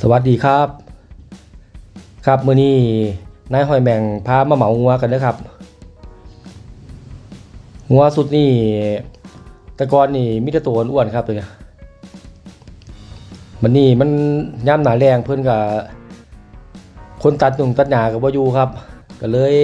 สวัสดีครับ ครับมื้อนี้นายหอยแมงพามาเหมางัวกันนะครับงัวสุดนี่ตะกอนนี่มีแต่ตัวอ้วนครับเลยมันนี่มันย่ำหนาแรงเพิ่อนกับคนตัดหนุ่งตัดหญ้ากับบ่อยู่ครับ ก็เลย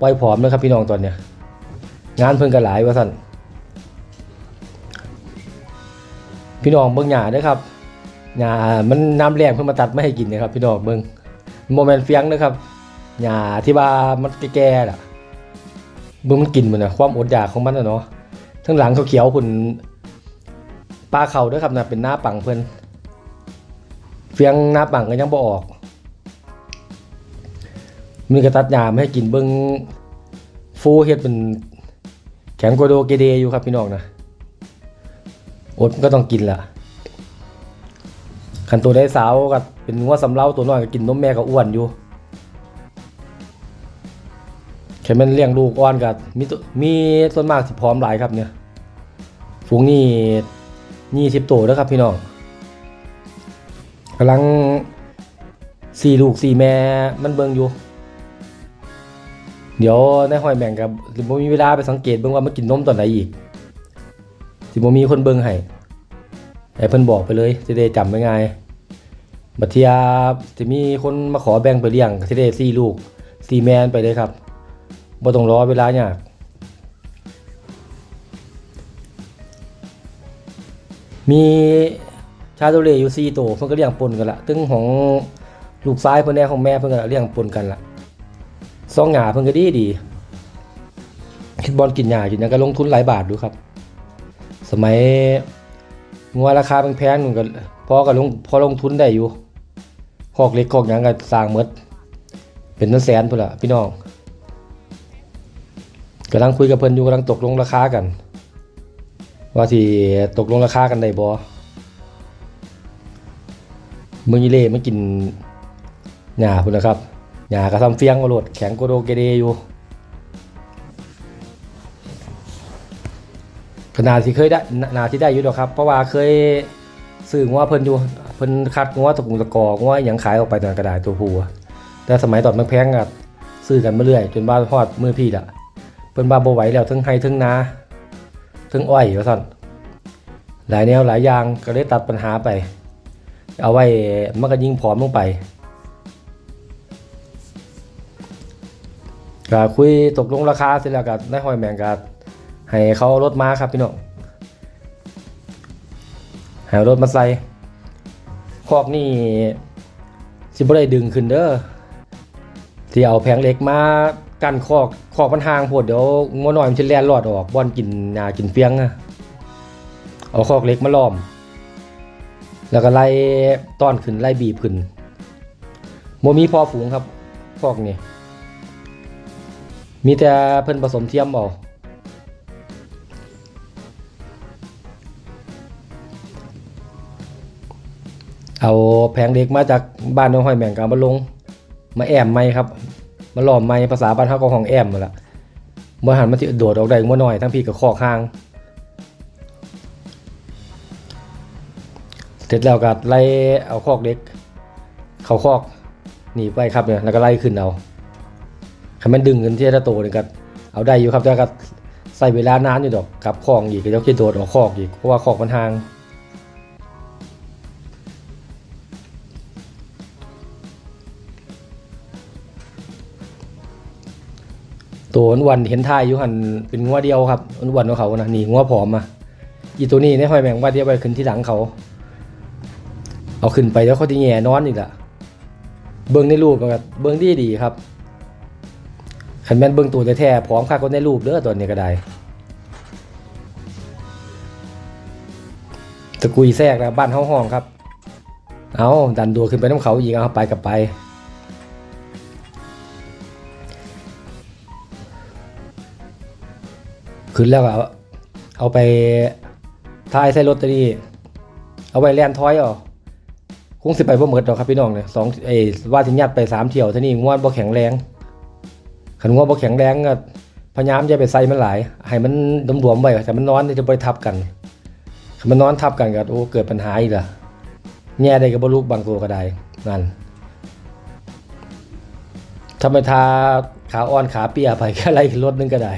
ปล่อยผอมเลยครับพี่น้องตอนเนี้ยงานเพิ่นก็หลายว่าซั่นพี่น้องเบิ่งหญ้าด้อครับ หญ้ามันน้ำแรงเพิ่นมาตัดไม่ให้กินนะครับ พี่น้องเบิ่งโมเมนต์เฟียงนะครับหญ้าที่ว่ามันแก่ๆน่ะเบิ่งมันกินมันนะความอดอยากของมันนะเนาะทั้งหลังเขาเขียวๆพุ่นปลาเขาด้วยครับนะเป็นหน้าปังเพิ่อนเฟียงหน้าปังก็ยังบ่ออกมันก็ตัดหญ้าไม่ให้กินเบิ่งฟูเฮ็ดเป็นแข็งกว่าโดเกเดอยู่ครับพี่น้องนะอดก็ต้องกินล่ะ ขันตัวได้สาวก็เป็นงัวสำเล้าตัวน้อยก็กินนมแม่ก็อ้วนอยู่แค่แมันเลี้ยงลูกอ่อนกับมีตัวมีส่วนมากสิพร้อมหลายครับเนี่ยฝูงนี่ยี่สิบตัวแล้วครับพี่น้องกำลังสี่ลูกสี่แม่มันเบิ่งอยู่ เดี๋ยวในห้อยแบ่งกับสิบ่มีเวลาไปสังเกตเบิ่งว่ามันกินนมตอนไหนอีก สิบ่มีคนเบิ่งให้ให้เพิ่นบอกไปเลยจะได้จำไม่ง่าย บัดเทียจะมีคนมาขอแบ่งไปเลี้ยงก็สิได้สี่ลูกสี่แมนไปเลยครับบ่ต้องรอเวลายากมีชาโดเลอยู่สี่ตัวเพิ่นก็เลี้ยงปนกันละตึงของลูกซ้ายเพิ่นแน่ของแม่เพิ่นก็เลี้ยงปนกันละซองหญ้าเพิ่นก็ดีดีคิดบอลกินหญ้ากินหยังก็ลงทุนหลายบาทดูครับ สมัยงัวราคาแพงๆนึงก็พอก็ลงพอลงทุนได้อยู่ คอกเล็กคอกหยังก็สร้างหมดเป็นแสนพุ่นละพี่น้องกำลังคุยกับเพิ่นอยู่กำลังตกลงราคากัน ว่าสิตกลงราคากันได้บ่มึงอีเล่มากินหญ้าพุ่นนะครับหญ้าก็ทำเฟียงเอาโลดแข็งโกโดเกเดอยู่ขนาดที่เคยได้นาที่ได้อยู่ดอกครับ เพราะว่าเคยซื้องัวเพิ่นอยู่ พิ่นคัดงัวตะกุงตะกองัวหยังขายออกไปตอนกระดาษตัวผู้แต่สมัยตอนมันแพงก็ซื้อกันมาเรื่อยจนบ้านฮอดมือพี่ละเพิ่นบ้าบ่ไหวแล้วทั้งไห้ทั้งนาทั้งอ้อยว่าซั่นหลายแนวหลายอย่างก็เลยตัดปัญหาไป เอาไว้มันก็ยิ่งผอมลงไปก็คุยตกลงราคาเสร็จแล้วก็ได้หอยแมงก็ให้เขารถมาครับพี่น้องให้รถมาใส่ คอกนี่สิบ่ได้ดึงขึ้นเด้อที่เอาแผงเหล็กมากันคอกคอกมันห่างโพดเดี๋ยวงัวน้อยมันสิแล่นรอดออกบ่อนกินหญ้ากินเฟียงอะเอาคอกเหล็กมาล้อม แล้วก็ไล่ต้อนขึ้นไล่บีบขึ้นบ่มีพอฝูงครับคอกนี่มีแต่เพิ่นผสมเทียมเอา เอาแผงเหล็กมาจากบ้านน้องห้อยแมงกามาลง มาแอมไม้ครับ มาหลอมไม้ภาษาบ้านเขาก็ของแอมมาละเมื่อหันมาที่โดดออกได้มาหน่อยทั้งพี่กับคอกข้าง เสร็จแล้วก็ไล่เอาคอกเล็ก เขาคอกหนีไปครับเนี่ยแล้วก็ไล่ขึ้นเอาคันมันดึงเงินที่จะโตเนี่ยก็เอาได้อยู่ครับแต่ก็ใส่เวลานานอยู่ดอกกลับคลองอีกก็จะคิดโดดออกคอกอีกเพราะว่าคอกมันห่าง ตัวอ้วนเห็นท่ายอยู่หันเป็นงัวเดียวครับอ้วนของเขานะนี่งัวผอมอะอีตัวนี้ในห้อยแมงว่าเดียวไปขึ้นที่หลังเขา เอาขึ้นไปแล้วเขาที่แง่นอนอีกละเบิ้งในรูปมันก็เบิ้งดีดีครับขันแม่นเบิ้งตัวแท้ๆพร้อมค่าก็ในรูปเด้อตัวนี้ก็ได้ตะกุยแทรกนะบ้านเฮาห้องครับ เอาดันดัวขึ้นไปน้ำเขาอีกเอาไปกับไป ขึ้นแล้วก็เอาเอาไปทายใส่รถตัวนี้เอาไว้แลนทอยเอ่อคงสิไปบ่หมดดอกครับพี่น้องเนี่ยสองเอ้ว่าสิยัดไปสามเที่ยวท่านี้งวดบ่แข็งแรงขันงวดบ่แข็งแรงก็พยายามจะไปใส่มันหลาย ให้มันดวมๆไว้แต่มันนอนจะไปทับกันคันมันนอนทับกันก็โอ้เกิดปัญหาอีกละแง่ได้กับบลูกบางตัวก็ได้นั่นถ้าไมทาขาอ่อนขาเปียไปแค่ไรรถนึงก็ได้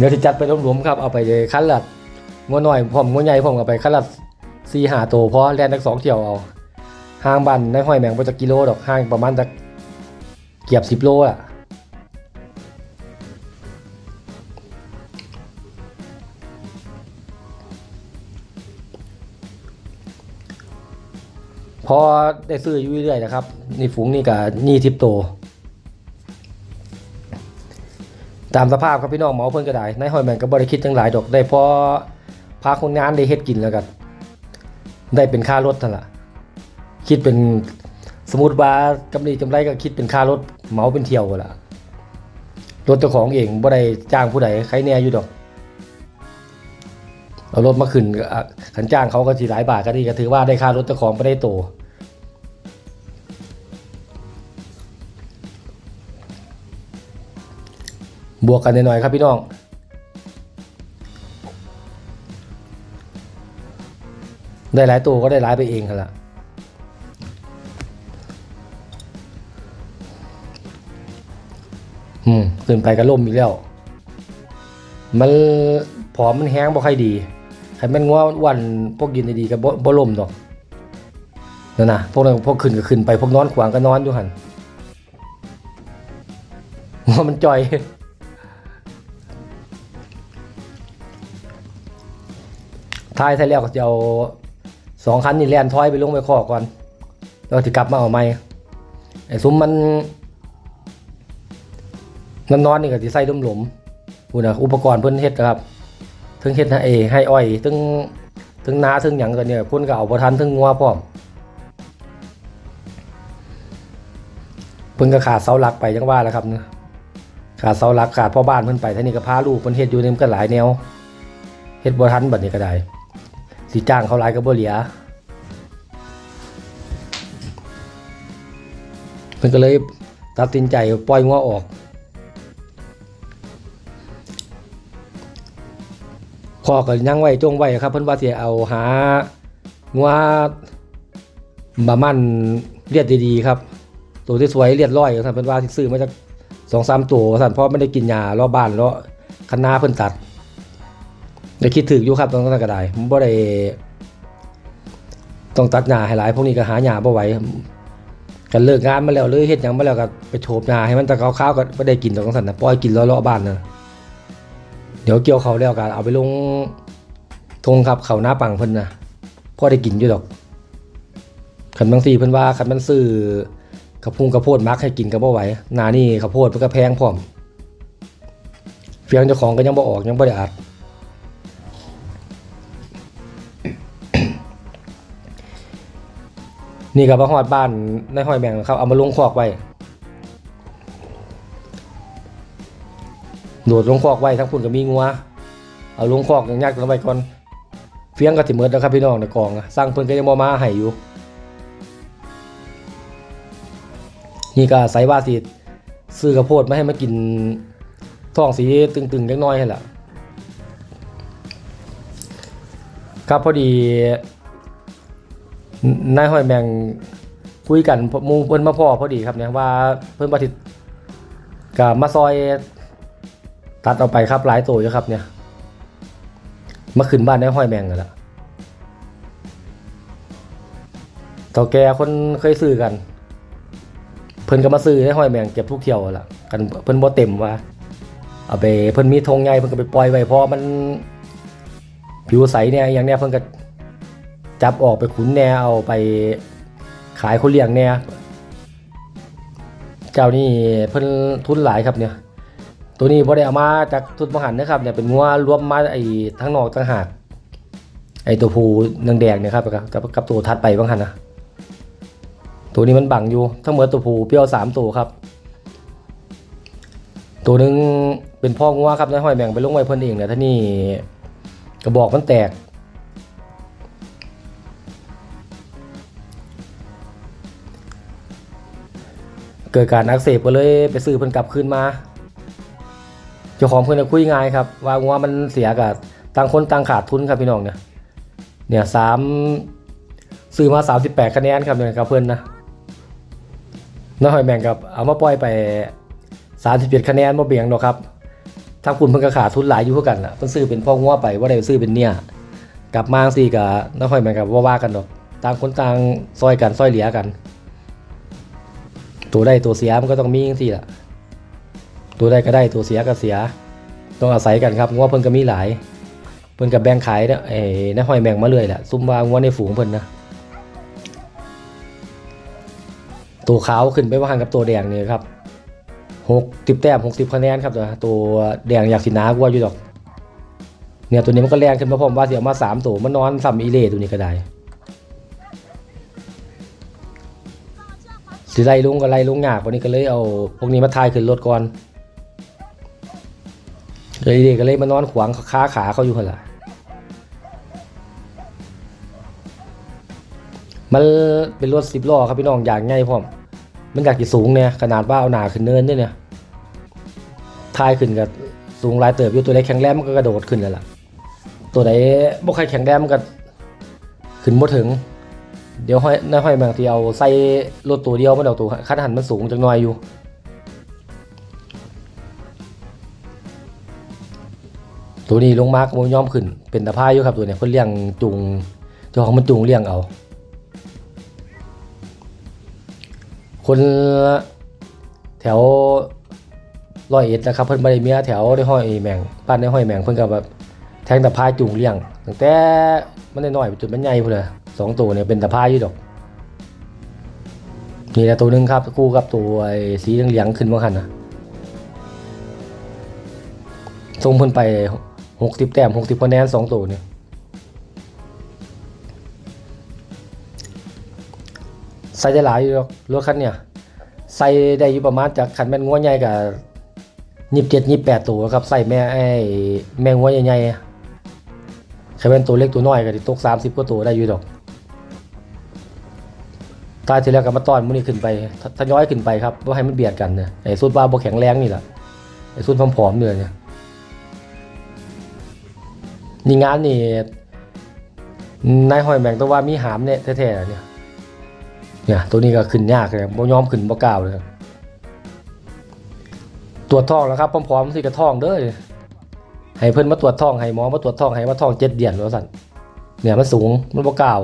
เดี๋ยวที่จัดไปรวมๆครับเอาไปเลยคันละงัวหน่อยผมงัวใหญ่ผมเอาไปคันละสี่หาโตเพราะแลนทั้งสองเที่ยวเอาห่างบันในห้อยแมงไปจากกิโลดอกห่างประมาณจากเกียบสิบโลอะพอได้ซื้ออยู่เรื่อยๆนะครับ นี่ฝูงนี่กับนี่ทิปโต ตามสภาพครับพี่น้องหมอเพิ่นก็ได้ในายหอยแมงก็บ่ได้คิดจังหลายดอกได้พอพาคนงานได้เฮ็ดกินแล้วกันได้เป็นค่ารถนั่นล่ะคิดเป็นสมมติว่ากำไรกำไรก็คิดเป็นค่ารถเหมาเป็นเที่ยวล่ะรถเจ้าของเองบ่ได้จ้างผู้ใดใครแน่อยู่ดอกเอารถมาขึ้นขันจ้างเขาก็สิหลายบาทก็ดีก็ถือว่าได้ค่ารถเจ้าของบ่ได้โต บวกกันหน่อยๆครับพี่น้อง ได้หลายตัวก็ได้หลายไปเองกันละอืมขึ้นไปก็ล่มอีกแล้ว มันผอมมันแห้งบ่ค่อยดีใครมันงัววันพวกกินดีๆก็บ่บ่ล่มดอกนั่นนะพวกนั้นพวกขึ้นก็ขึ้นไปพวกนอนขวางก็นอนอยู่หันงัวมันจ่อย ท้ายท้ายแล้วก็จะเอาสองคันนี่แล่นถอยไปลงไปคอก่อนแล้วจะกลับมาเอาใหม่ไอ้ซุ้มมันนอนนอนนี่ก็สิใส่ดมหลมพูดนะอุปกรณ์เพิ่นเฮ็ดนะครับถึงเฮ็ดให้ให้อ้อยถึงถึงนาถึงหยังกันเนี่ยเพิ่นก็เอาบ่ทันถึงงัวพร้อมเพิ่นก็ขาดเสาหลักไปจังว่าแล้วครับเนะขาดเสาหลักขาดพ่อบ้านเพิ่นไปท่านี้ก็พาลูกเพิ่นเฮ็ดอยู่นี่มันก็หลายแนวเฮ็ดบ่ทันบัดนี้ก็ได้ สิจ้างเขาหลายก็บ่เหลือเพิ่นก็เลยตัดสินใจปล่อยงัวออกขอก็ยังไว้จงไว้ครับเพิ่นว่าสิเอาหางัวบามันเลียดดีๆครับ ตัวที่สวยเรียดร้อยครับเพิ่นว่าสิซื้อมาจาก2-3ตัวสั่นเพราะไม่ได้กินยารอบบ้านแล้วคันนาเพิ่นตัด ได้คิดถึกอยู่ครับตรงนั้นก็ได้ผมบ่ได้ต้องตัดหญ้าให้หลายพวกนี้ก็หาหญ้าบ่ไหวกันเลิกงานมาแล้วเลยเฮ็ดหยังมาแล้วก็ไปโฉบหญ้าให้มันตะขาวๆก็บ่ได้กินตรงนั้นน่ะปล่อยกินเลาะๆบ้านน่ะเดี๋ยวเกี่ยวเขาแล้วก็เอาไปลงทงครับเขาหน้าปังเพิ่นน่ะพอได้กินอยู่ดอกคันบางทีเพิ่นว่าคันมันซื้อข้าวพุงข้าวโพดมักให้กินก็บ่ไหวหน้านี่ข้าวโพดมันก็แพงพร้อมเฟียงเจ้าของก็ยังบ่ออกยังบ่ได้อัด นี่ก็มาฮอดบ้านในห้อยแบงครับ เอามาลงคอกไว้ โดดลงคอกไว้ทั้งพุ่นก็มีงัว เอาลงคอกอย่างยากลงไปก่อน เฟียงก็สิเมิดแล้วครับพี่น้องในกองอะสร้างเพิ่นก็ยังบ่มาให้อยู่ นี่ก็ใส่ว่าสิซื้อกระโพดมาให้มันกินท้องสีตึงๆเล็กน้อยให้ล่ะครับพอดี นายห้อยแมงคุยกันมูเพิ่นมาพ่อพอดีครับเนี่ยว่าเพิ่นบ่ทิกับมาซอยตัดเอาไปครับหลายตัวอยู่ครับเนี่ยมาขึ้นบ้านนายห้อยแมงกันละเต่าแกคนเคยซื้อกัน เพิ่นก็มาซื้อนห้อยแมงเก็บทุกเที่ยวละกันเพิ่นบ่เต็มว่าเอาไปเพิ่นมีธงใหญ่เพิ่นก็ไปปล่อยไว้เพราะมันผิวใสเนี่ยอย่างเนี้ยเพิ่นก็ จับออกไปขุนแนเอาไปขายคนเลี้ยงแน่เจ้านี่เพิ่นทุนหลายครับเนี่ย ตัวนี้บ่ได้เอามาจากทุนมหันนะครับเนี่ยเป็นงัวรวมมาไอ้ทั้งนอกทั้งหากไอ้ตัวผู้นางแดงเนี่ยครับกับกับตัวทัดไปบางหันนะตัวนี้มันบังอยู่ทั้งหมดตัวผู้เปรี้ยวสามตัวครับ ตัวหนึงเป็นพ่องัวครับนายห้อยแบ่งไปลงไว้เพิ่นเองเนี่ยท่านี่กระบอกมันแตก เกิดการอักเสบก็เลยไปซื้อเพิ่นกลับคืนมา เจ้าของเพิ่นก็คุยง่ายครับ ว่างัวมันเสียกับต่างคนต่างขาดทุนครับพี่น้องเนี่ยเนี่ยสามซื้อมาสามสิบแปดคะแนนครับเนี่ยกับเพื่อนนะน้อยหอยแมงกับเอามาปล่อยไปสามสิบเจ็ดคะแนนมาเบี่ยงเนาะครับทาคุณเพิ่นก็ขาดทุนหลายอยู่เท่ากันล่ะเพิ่นซื้อเป็นพ่องัวไปว่าได้ซื้อเป็นเนี่ยกลับมาสิกับน้อยหอยแมงกับว่าว่ากันดอกต่างคนต่างซอยกันซอยเหลียกัน ตัวได้ตัวเสียมันก็ต้องมีจังซี่ล่ะตัวได้ก็ได้ตัวเสียก็เสีย ต้องอาศัยกันครับงัวเพิ่นก็มีหลาย เพิ่นกับแบ่งขายเนี่ยไอ้น้าห้อยแบ่งมาเลยแหละซุ่มว่างัวในฝูงเพิ่นนะตัวขาวขึ้นไปว่าหันกับตัวแดงนี่ครับหกสิบแต้มหกสิบคะแนนครับตัวตัวแดงอยากสินากว่าอยู่ดอก เนี่ยตัวนี้มันก็แรงขึ้นมาพร้อมว่าเสียมาสามตัวมันนอนซ้ำอีเล่ตัวนี้ก็ได้ สิไล่ลุงก็ไล่ลุงยากวันนี้ก็เลยเอาพวกนี้มาทายขึ้นรถก่อนเลยเด็กก็เลยมานอนขวางขาขาเขาอยู่คนละมันเป็นรถสิบล้อครับพี่น้องอย่างง่ายพร้อม มันอยากจะสูงเนี่ยขนาดว่าเอาหนาขึ้นเนินด้วยเนี่ยทายขึ้นกับสูงลายเติบอยู่ตัวไหนแข็งแรงมันก็กระโดดขึ้นแล้วล่ะ ตัวไหนบ่ใครแข็งแรงมันก็ขึ้นบ่ถึง เดี๋ยวห้อยน้าห้อยบางทีเอาใส่รถตัวเดียวมันเอาตัวคันหันมันสูงจังหน่อยอยู่ ตัวนี้ลงมาร์กมันยอมขึ้น เป็นตะพายอยู่ครับตัวเนี้ยเพิ่นเลี้ยงจุงเจ้าของมันจุงเลี้ยงเอา คนแถวร้อยเอ็ดนะครับเพิ่นบ่ได้เมียแถวได้ห้อยแมงป้านได้ห้อยแมงเพิ่นก็แบบแทงตะพายจุงเลี้ยงตั้งแต่มันน้อยๆจนมันใหญ่พุ่นน่ะ สองตัวเนี่ยเป็นตะพายอยู่ดอก นี่แหละตัวหนึงครับคู่กับตัวไอ้สีเหลืองๆขึ้นมาคันนะส่งพิ่นไปหกสิบแต้มหกสิบคะแนนสองตัวเนี่ยใส่ได้หลายอยู่รอกรถคันเนี่ยใส่ได้อยู่ประมาณจากคันแม่งัวใหญ่กับยี่สิบเจ็ดยี่สิบแปดตัวครับใส่แม่ไอ้แม่งัวใหญ่ๆคันแม่นตัวเล็กตัวน้อยก็ติตกสามสิบกว่าตัวได้อยู่ดอก ตายทีแรกก็มาต้อนมื้อนี้ขึ้นไปททยอยขึ้นไปครับว่าให้มันเบียดกันเนี่ยไอ้สุดว่าบ่แข็งแรงนี่แหละไอ้สุดผอมๆเนี่ยเนี่ยนี่งานนี่นายหอยแมงตัวว่ามีหามเนี่ยแท้ๆเนี่ยเนี่ยตัวนี้ก็ขึ้นยากเลยบ่ยอมขึ้นบ่กล้าวเลยตรวจท้องแล้วครับพร้อมๆสิกระท้องเด้อให้เพิ่นมาตรวจท้องให้หมอมาตรวจท้องให้มาท้องเจ็ดเดือนว่าสั่นเนี่ยมันสูงมันบ่กล้าว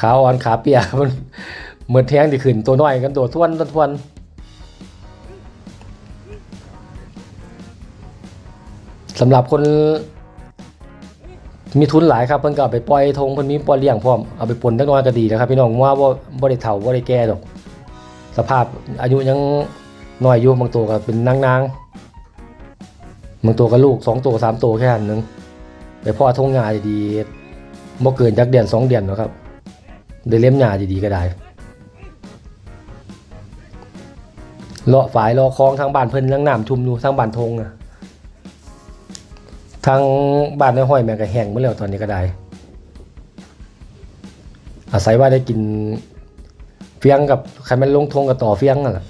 ขาอ่อนขาเปียกมันเหมือนแท้งที่ขึ้นตัวน้อยกันตัวทวนตัวทวนสำหรับคน มีทุนหลายครับเพิ่นก็ไปปล่อยทงเพิ่นมีปล่อยเลี้ยงพร้อมเอาไปปนจักหน้อยก็ดีนะครับ พี่น้องว่าบ่บ่ได้เฒ่าบ่ได้แก่ดอก สภาพอายุยังน้อยอยู่บางตัวก็เป็นนางๆบางตัวก็ลูกสองตัวสามตัวแค่นั้นหนึงไปพ่อทงหญ้าดีๆบ่เกินจักเดือนสองเดือนหรอกครับ ได้เล่มหญ้าดีๆก็ได้เลาะฝายเลาะคลองทางบ้านเพิ่นยังน้ำชุ่มอยู่ทางบ้านทงอะทางบ้านในห้อยแมงก็แห้งเมื่อแล้วตอนนี้ก็ได้ อาศัยว่าได้กินเฟียงกับใครมันลงทงกับต่อเฟียงน่ะ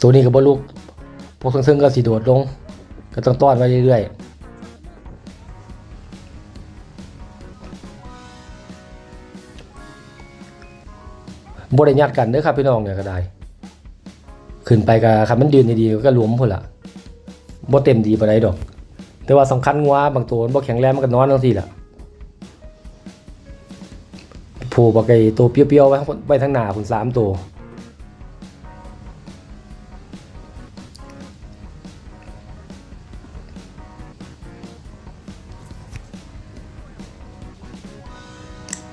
ตัวนี้ก็บ่ลูกพวกซึ่งๆก็สิโดดลง ก็ต้องต้อนไว้เรื่อยๆ บ่ได้ยัดกันเด้อครับพี่น้องเนี่ยก็ได้ ขึ้นไปกับคันมันยืนดีๆก็หลวมพุ่นละบ่เต็มดีปานใดดอก แต่ว่าสำคัญว่าบางตัวบ่แข็งแรงมันก็นอนจังซี่ล่ะผูกบ่ไก่ตัวเปรี้ยวๆไว้ไว้ทางหน้าพุ่นสามตัว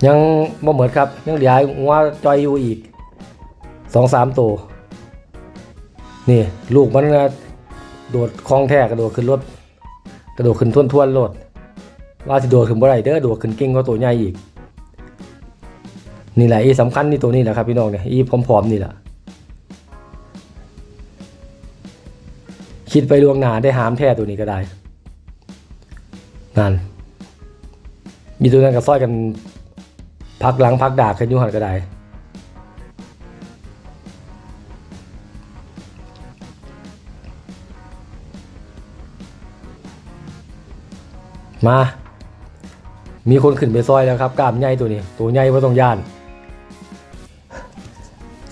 ยังบ่เหมดครับ ยังเหลืองัวจอยอยู่อีกสองสามตัว นี่ ลูกมันโดดคลองแท้กระโดดขึ้นรถกระโดดขึ้นทวนๆรถว่าสิโดดขึ้นบ่ได้เด้อโดดขึ้นเก่งกว่าตัวใหญ่อีก นี่แหละอีสำคัญนี่ตัวนี้แหละครับพี่น้องเนี่ยอีพร้อมๆนี่แหละคิดไปล่วงหน้าได้หามแท้ตัวนี้ก็ได้นั่นมีตัวนั้นกับซ้อยกัน พักหลังพักดาขึ้นยุหันก็ได้มา มีคนขึ้นไปซอยแล้วครับกล้ามใหญ่ตัวนี้ ตัวใหญ่ว่าต้องย่าน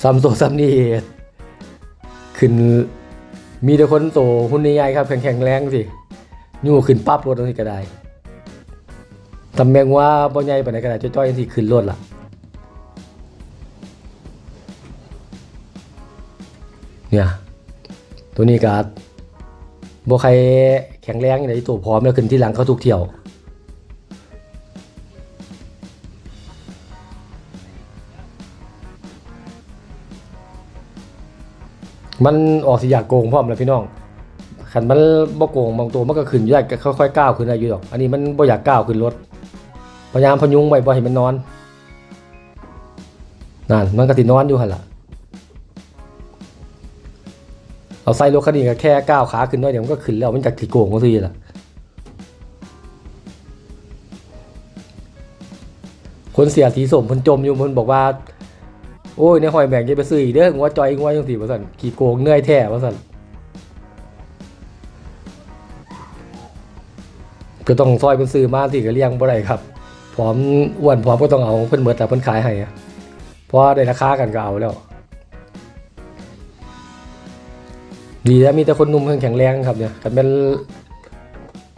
ซ้ำโซซัมนี่ขึ้น มีแต่คนโตหุ่นใหญ่ครับแข็งแรงสิยู่ขึ้นปั๊บรถตรงนี้ก็ได้ ตำแหน่งว่าบ่ใหญ่ปานใดก็ได้จ้อยๆที่ขึ้นรถล่ะเนี่ย ตัวนี้ก็บ่ใครแข็งแรงอย่างไดตัวพร้อมแล้วขึ้นที่หลังเขาทุกเที่ยว มันออกสิอยากโกงพร้อมแล้วพี่น้องขันมันบ่โกงบางตัวมันก็ขึ้นอยู่ได้ก็ค่อยๆก้าวขึ้นได้อยู่ดอก อันนี้มันบ่อยากก้าวขึ้นรถ พยายามพยุงไว้บ่ให้มันนอนนั่นมันก็สินอนอยู่หั่นล่ะเอาใส่รถคันนี้ก็แค่ก้าวขาขึ้นน้อยเดี๋ยวมันก็ขึ้นแล้วมันจากที่โกงก็ทีล่ะคนเสียสีสมเพิ่นจมอยู่เพิ่นบอกว่า โอ้ยในหอยแบ่งจะไปซื้ออีกเด้อหัวจอยหัวจังซี่ว่าซั่นขี้โกงเหนื่อยแท้ว่าซั่นก็ต้องซอยเพิ่นซื้อมาสิก็เลี้ยงบ่ได้ครับ อมอ้วนพร้อมก็ต้องเอาเพิ่นเบิดแต่เพิ่นขายให้เพราะได้ราคากันก็เอาแล้ว ดีแล้วมีแต่คนนุ่มแข็งแรงครับเนี่ยกันเป็น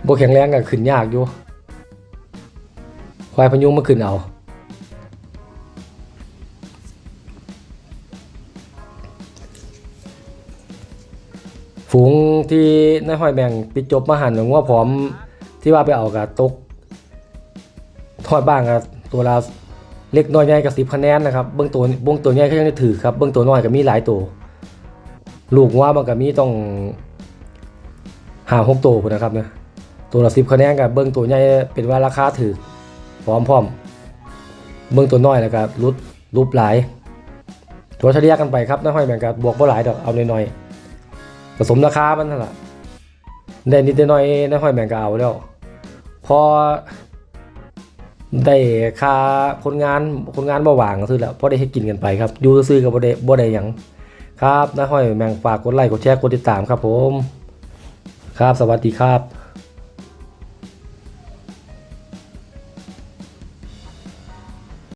บ่แข็งแรงก็ขึ้นยากอยู่ควายพยุงมาขึ้นเอาฝูงที่นายห้อยแบ่งปิดจบมาหันหรือว่าพร้อมที่ว่าไปเอากับตก ทอดบ้างกับตัวละเล็กน้อยใหญ่กับสิบคะแนนนะครับเบื้องตัวเบื้องตัวใหญ่ก็ยังได้ถือครับเบื้องตัวน้อยก็มีหลายตัว ลูกว่ามันก็มีต้องหาหกตัวนะครับเนี่ยตัวละสิบคะแนนกับเบื้องตัวใหญ่เป็นว่าราคาถือพร้อมพร้อมเบื้องตัวน้อยแล้วก็รุดรูปหลายตัวเฉลี่ยกันไปครับน้าห้อยแบ่งกับบวกบ่หลายดอกเอาน้อยๆผสมราคามันนั่นแหละได้นิดได้น้อยได้ห้อยแบ่งก็เอาแล้ว พอ ได้ค่าคนงานคนงานบ่ว่างก็ซื้อแล้วพอได้ให้กินกันไปครับอยู่ซื้อกับบ่ได้บ่ได้หยังครับน้าห้อยแมงฝากกดไลค์กดแชร์กดติดตามครับผม ครับสวัสดีครับ